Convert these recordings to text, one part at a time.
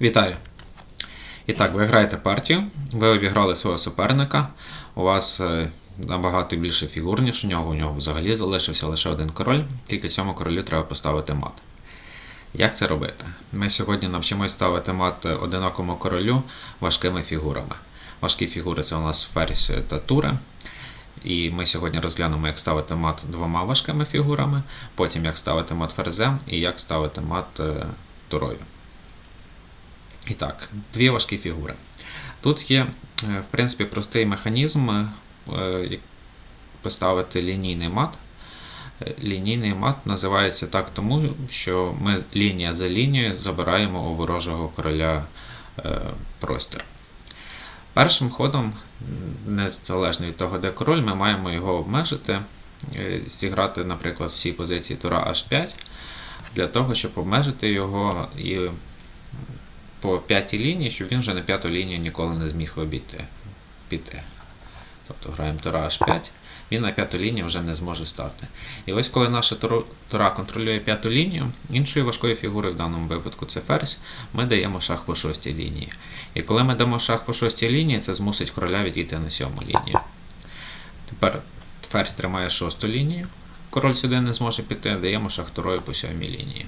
Вітаю! І так, ви граєте партію, ви обіграли свого суперника, у вас е, набагато більше фігур, ніж у нього. У нього взагалі залишився лише один король, тільки цьому королю треба поставити мат. Як це робити? Ми сьогодні навчимось ставити мат одинокому королю важкими фігурами. Важкі фігури це у нас ферзь та тури. І ми сьогодні розглянемо, як ставити мат двома важкими фігурами, потім як ставити мат ферзем і як ставити мат е, турою. І так, дві важкі фігури. Тут є, е, в принципі, простий механізм е, поставити лінійний мат. Е, Лінійний мат називається так тому, що ми лінія за лінією забираємо у ворожого короля простір. Першим ходом, незалежно від того, де король, ми маємо його обмежити, зіграти, наприклад, всі позиції тура H5, для того, щоб обмежити його і по п'ятій лінії, щоб він вже на п'яту лінію ніколи не зміг обійти піти. Тобто граємо тура H5, він на п'яту лінію вже не зможе стати. І ось коли наша тура контролює п'яту лінію, іншої важкої фігури в даному випадку це ферзь, ми даємо шах по шостій лінії. І коли ми дамо шах по шостій лінії, це змусить короля відійти на сьому лінію. Тепер ферзь тримає шосту лінію, король сюди не зможе піти, даємо шах турою по сьомій лінії.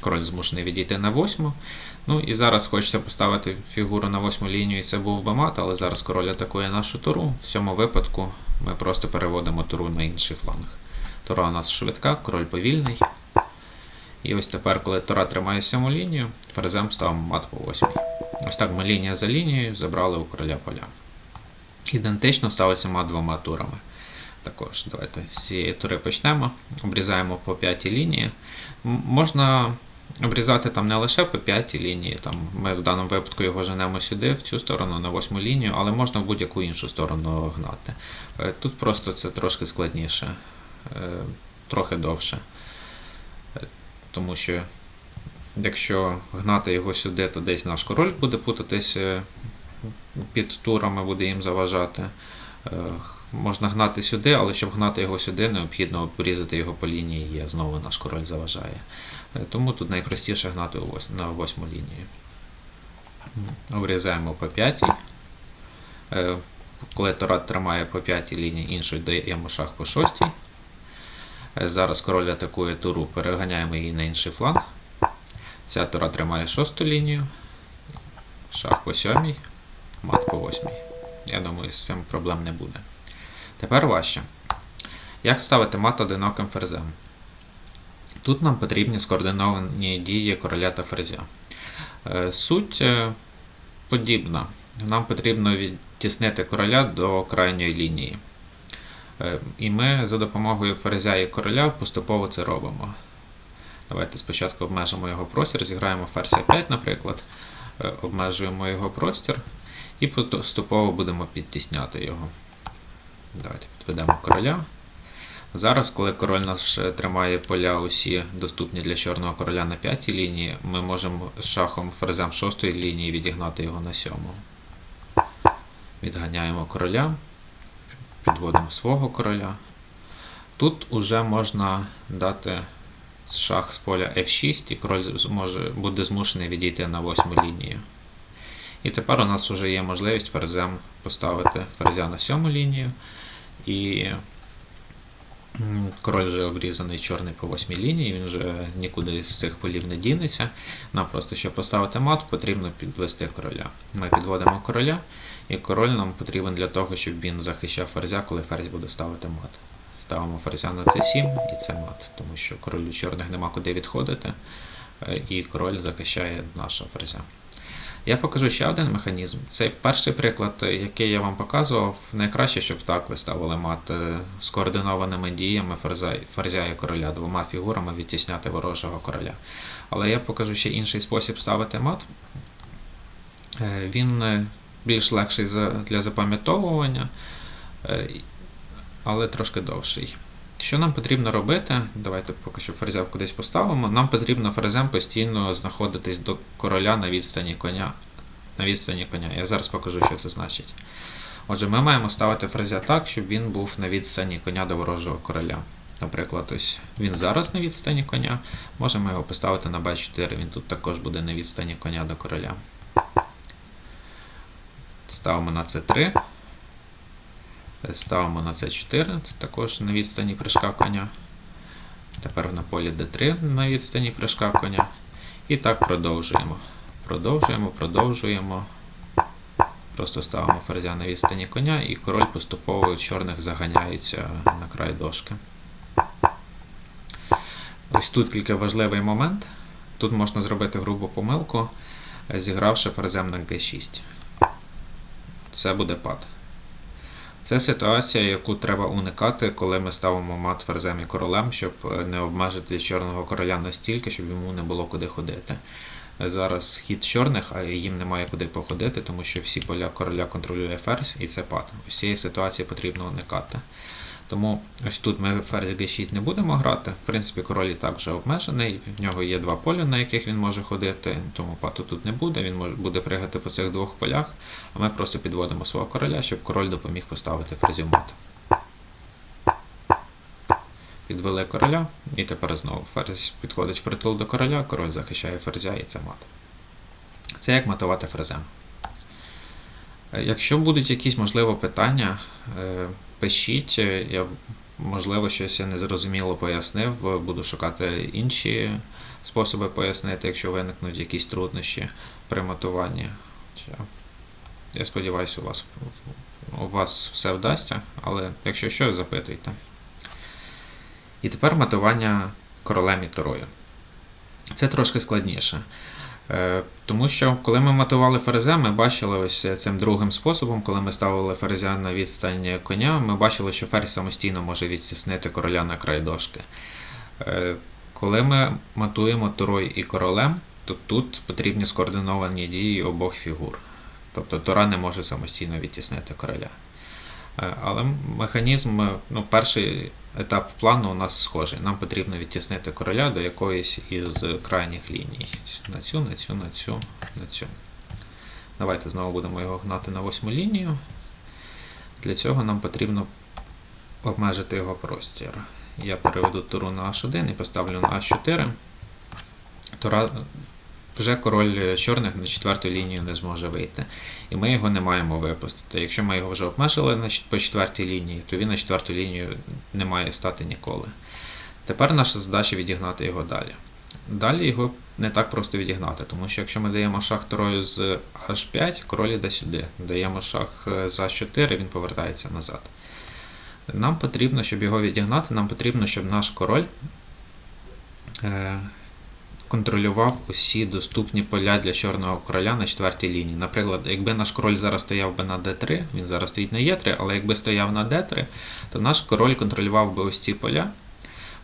Король змушений відійти на восьму. Ну і зараз хочеться поставити фігуру на восьму лінію, і це був би мат, але зараз король атакує нашу туру. В цьому випадку ми просто переводимо туру на інший фланг. Тура у нас швидка, король повільний. І ось тепер, коли тура тримає сьому лінію, ферзем ставимо мат по восьмій. Ось так ми лінія за лінією забрали у короля поля. Ідентично ставиться мат двома турами. Також давайте з цієї тури почнемо. Обрізаємо по п'ятій лінії. Можна обрізати там не лише по п'ятій лінії. Там ми в даному випадку його женемо сюди, в цю сторону, на восьму лінію, але можна в будь-яку іншу сторону гнати. Е, Тут просто це трошки складніше, е, трохи довше. Е, Тому що якщо гнати його сюди, то десь наш король буде путатись під турами, буде їм заважати. Можна гнати сюди, але щоб гнати його сюди, необхідно обрізати його по лінії, є знову наш король заважає. Е, Тому тут найпростіше гнати на восьму лінію. Обрізаємо по п'ятій. Е, Коли Торат тримає по п'ятій лінії, іншою даємо шах по шостій. Е, Зараз король атакує туру, переганяємо її на інший фланг. Ця тура тримає шосту лінію. Шах по сьомій, мат по восьмій. Я думаю, з цим проблем не буде. Тепер важче. Як ставити мат одиноким ферзем? Тут нам потрібні скоординовані дії короля та ферзя. Е, Суть е, подібна. Нам потрібно відтіснити короля до крайньої лінії. Е, І ми за допомогою ферзя і короля поступово це робимо. Давайте спочатку обмежимо його простір, зіграємо ферзь 5, наприклад, обмежуємо його простір і поступово будемо підтісняти його. Давайте підведемо короля. Зараз, коли король наш е, тримає поля усі доступні для чорного короля на п'ятій лінії, ми можемо шахом ферзем шостої лінії відігнати його на сьому. Відганяємо короля, підводимо свого короля. Тут уже можна дати шах з поля F6, і король зможе, буде змушений відійти на восьму лінію. І тепер у нас вже є можливість ферзем поставити ферзя на сьому лінію. І король вже обрізаний чорний по восьмій лінії, він вже нікуди з цих полів не дінеться. Нам просто, щоб поставити мат, потрібно підвести короля. Ми підводимо короля, і король нам потрібен для того, щоб він захищав ферзя, коли ферзь буде ставити мат. Ставимо ферзя на c7 і це мат, тому що королю чорних нема куди відходити, е, і король захищає нашого ферзя. Я покажу ще один механізм. Цей перший приклад, е, який я вам показував, найкраще, щоб так ви ставили мат е, з координованими діями ферзя, і короля, двома фігурами відтісняти ворожого короля. Але я покажу ще інший спосіб ставити мат. Е, Він більш легший для запам'ятовування, але трошки довший. Що нам потрібно робити? Давайте поки що ферзя кудись поставимо. Нам потрібно ферзем постійно знаходитись до короля на відстані коня. На відстані коня. Я зараз покажу, що це значить. Отже, ми маємо ставити ферзя так, щоб він був на відстані коня до ворожого короля. наприклад, ось він зараз на відстані коня. Можемо його поставити на b4, він тут також буде на відстані коня до короля. Ставимо на c3. Ставимо на c4, це також на відстані прыжка коня. Тепер на полі d3 на відстані прыжка коня. І так продовжуємо. Продовжуємо, продовжуємо. Просто ставимо ферзя на відстані коня, і король поступово чорних заганяється на край дошки. Ось тут тільки важливий момент. Тут можна зробити грубу помилку, зігравши ферзем на g6. Це буде пад. Це ситуація, яку треба уникати, коли ми ставимо мат ферзем і королем, щоб не обмежити чорного короля настільки, щоб йому не було куди ходити. Зараз хід чорних, а їм немає куди походити, тому що всі поля короля контролює ферзь і це пад. Ось цієї ситуації потрібно уникати. Тому ось тут ми ферзь g6 не будемо грати. В принципі, король і так вже обмежений. В нього є два поля, на яких він може ходити, тому пату тут не буде. Він може буде пригати по цих двох полях, а ми просто підводимо свого короля, щоб король допоміг поставити ферзю мат. Підвели короля, і тепер знову ферзь підходить в притул до короля, король захищає ферзя і це мат. Це як матувати ферзем. Якщо будуть якісь можливо питання, е, пишіть, я можливо щось я незрозуміло пояснив, буду шукати інші способи пояснити, якщо виникнуть якісь труднощі при матуванні. Я сподіваюся, у вас, у вас все вдасться, але якщо що, запитуйте. І тепер матування королем і торою. Це трошки складніше. Е, Тому що коли ми матували ферзя, ми бачили ось цим другим способом, коли ми ставили ферзя на відстань коня, ми бачили, що ферзь самостійно може відтіснити короля на край дошки. Е, Коли ми матуємо торою і королем, то тут потрібні скоординовані дії обох фігур. Тобто Тора не може самостійно відтіснити короля. Е, Але механізм, ну, перший етап плану у нас схожий. Нам потрібно відтіснити короля до якоїсь із крайніх ліній. На цю, на цю, на цю, на цю. Давайте знову будемо його гнати на восьму лінію. Для цього нам потрібно обмежити його простір. Я переведу туру на H1 і поставлю на H4. Вже король чорних на четверту лінію не зможе вийти. І ми його не маємо випустити. Якщо ми його вже обмежили по четвертій лінії, то він на четверту лінію не має стати ніколи. Тепер наша задача відігнати його далі. Далі його не так просто відігнати, тому що якщо ми даємо шах трою з H5, король іде сюди. Даємо шах е, з H4, він повертається назад. Нам потрібно, щоб його відігнати, нам потрібно, щоб наш король е, контролював усі доступні поля для чорного короля на четвертій лінії. Наприклад, якби наш король зараз стояв би на d3, він зараз стоїть на e3, але якби стояв на d3, то наш король контролював би ось ці поля.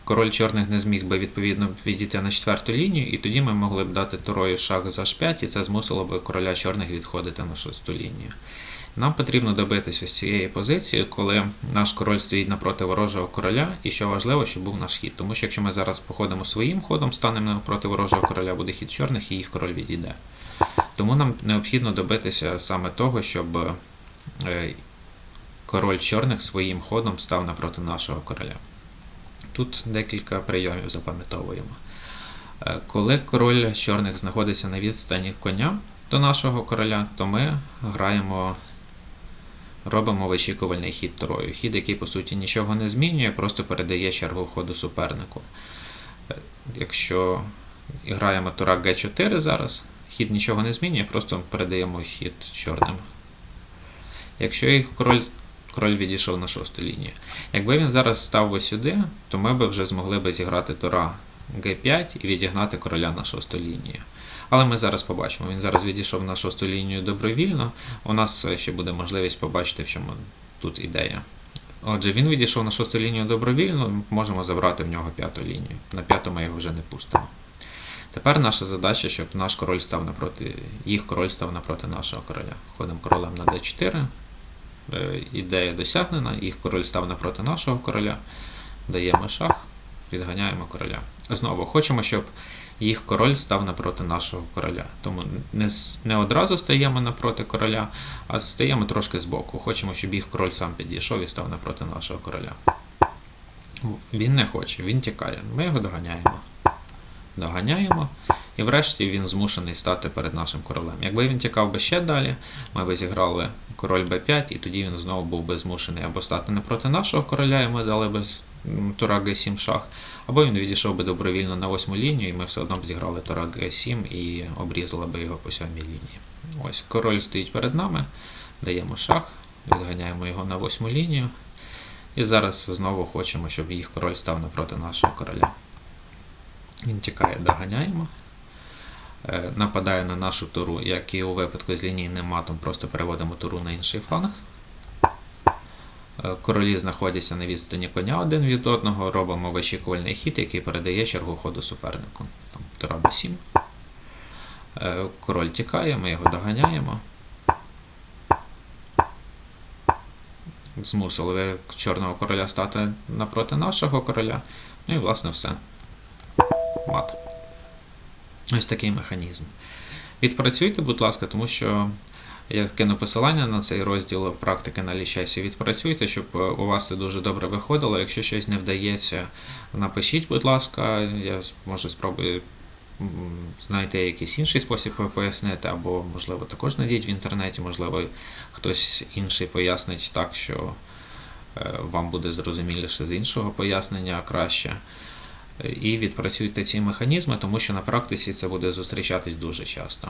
Король чорних не зміг би відповідно відійти на четверту лінію, і тоді ми могли б дати турою шах з h5, і це змусило б короля чорних відходити на шосту лінію. Нам потрібно добитися цієї позиції, коли наш король стоїть напроти ворожого короля, і що важливо, щоб був наш хід. Тому що якщо ми зараз походимо своїм ходом, станемо напроти ворожого короля, буде хід чорних і їх король відійде. Тому нам необхідно добитися саме того, щоб е, король чорних своїм ходом став напроти нашого короля. Тут декілька прийомів запам'ятовуємо. Е, Коли король чорних знаходиться на відстані коня до нашого короля, то ми граємо, робимо вичікувальний хід трою. Хід, який по суті нічого не змінює, просто передає чергу ходу супернику. Е, Якщо граємо тура G4 зараз, хід нічого не змінює, просто передаємо хід чорним. Якщо їх король король відійшов на шосту лінію. Якби він зараз став би сюди, то ми б вже змогли би зіграти тура G5 і відігнати короля на шосту лінію. Але ми зараз побачимо. Він зараз відійшов на шосту лінію добровільно. У нас ще буде можливість побачити, в чому тут ідея. Отже, він відійшов на шосту лінію добровільно, можемо забрати в нього п'яту лінію. На п'яту ми його вже не пустимо. Тепер наша задача, щоб наш король став напроти, їх король став напроти нашого короля. Ходимо королем на d4. Е, Ідея досягнена, їх король став напроти нашого короля. Даємо шах, відганяємо короля. Знову хочемо, щоб їх король став напроти нашого короля. Тому не, не одразу стаємо напроти короля, а стаємо трошки збоку. Хочемо, щоб їх король сам підійшов і став напроти нашого короля. Він не хоче, він тікає. Ми його доганяємо. Доганяємо. І врешті він змушений стати перед нашим королем. Якби він тікав би ще далі, ми б зіграли король b5, і тоді він знову був би змушений або стати не проти нашого короля, і ми дали би тура g7 шах, або він відійшов би добровільно на восьму лінію, і ми все одно б зіграли тура g7 і обрізали би його по сьомій лінії. Ось король стоїть перед нами, даємо шах, відганяємо його на восьму лінію. І зараз знову хочемо, щоб їх король став напроти нашого короля. Він тікає, доганяємо. Е, Нападає на нашу туру, як і у випадку з лінійним матом, просто переводимо туру на інший фланг. Королі знаходяться на відстані коня один від одного, робимо вичікувальний хід, який передає чергу ходу супернику. Там, тура b7. Е, Король тікає, ми його доганяємо. Змусили чорного короля стати напроти нашого короля. Ну і власне все. Мат. Ось такий механізм. Відпрацюйте, будь ласка, тому що я кину посилання на цей розділ в практики на лічесі. Відпрацюйте, щоб е, у вас це дуже добре виходило. Якщо щось не вдається, напишіть, будь ласка, я може спробую знайти якийсь інший спосіб пояснити, або, можливо, також знайдіть в інтернеті, можливо, хтось інший пояснить так, що е, вам буде зрозуміліше з іншого пояснення краще. І відпрацюйте ці механізми, тому що на практиці це буде зустрічатись дуже часто.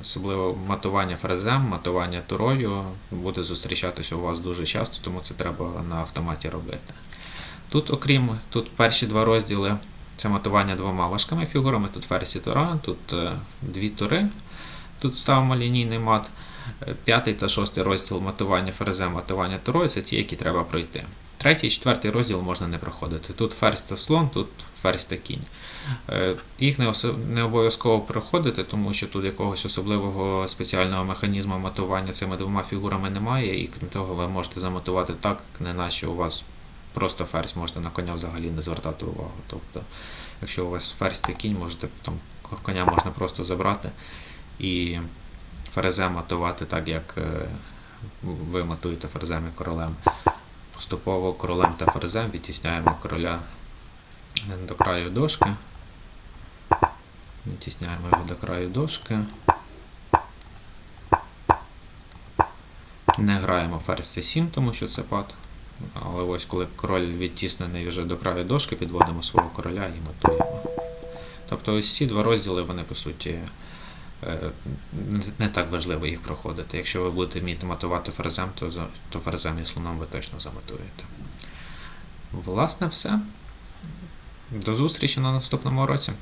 Особливо матування фрезем, матування турою буде зустрічатися у вас дуже часто, тому це треба на автоматі робити. Тут, окрім тут перші два розділи це матування двома важкими фігурами, тут ферзь тура, тут е, дві тури, тут ставимо лінійний мат. П'ятий та шостий розділ матування ферзем, матування турою це ті, які треба пройти. Третій четвертий розділ можна не проходити. Тут ферзь та слон, тут ферзь та кінь. Е, Їх не, не обов'язково проходити, тому що тут якогось особливого спеціального механізму матування цими двома фігурами немає, і крім того, ви можете заматувати так, неначе у вас просто ферзь, можете на коня взагалі не звертати увагу. Тобто, якщо у вас ферзь та кінь, можете там коня можна просто забрати і ферзем матувати так, як е, ви матуєте ферзем і королем. Поступово королем та ферзем відтісняємо короля до краю дошки. Відтісняємо його до краю дошки. Не граємо ферзь c7, тому що це пад. Але ось коли король відтіснений вже до краю дошки, підводимо свого короля і матуємо. Тобто ось ці два розділи, вони по суті не- не так важливо їх проходити. Якщо ви будете вміти матувати ферзем, то, то ферзем і слоном ви точно заматуєте. Власне, все. До зустрічі на наступному уроці.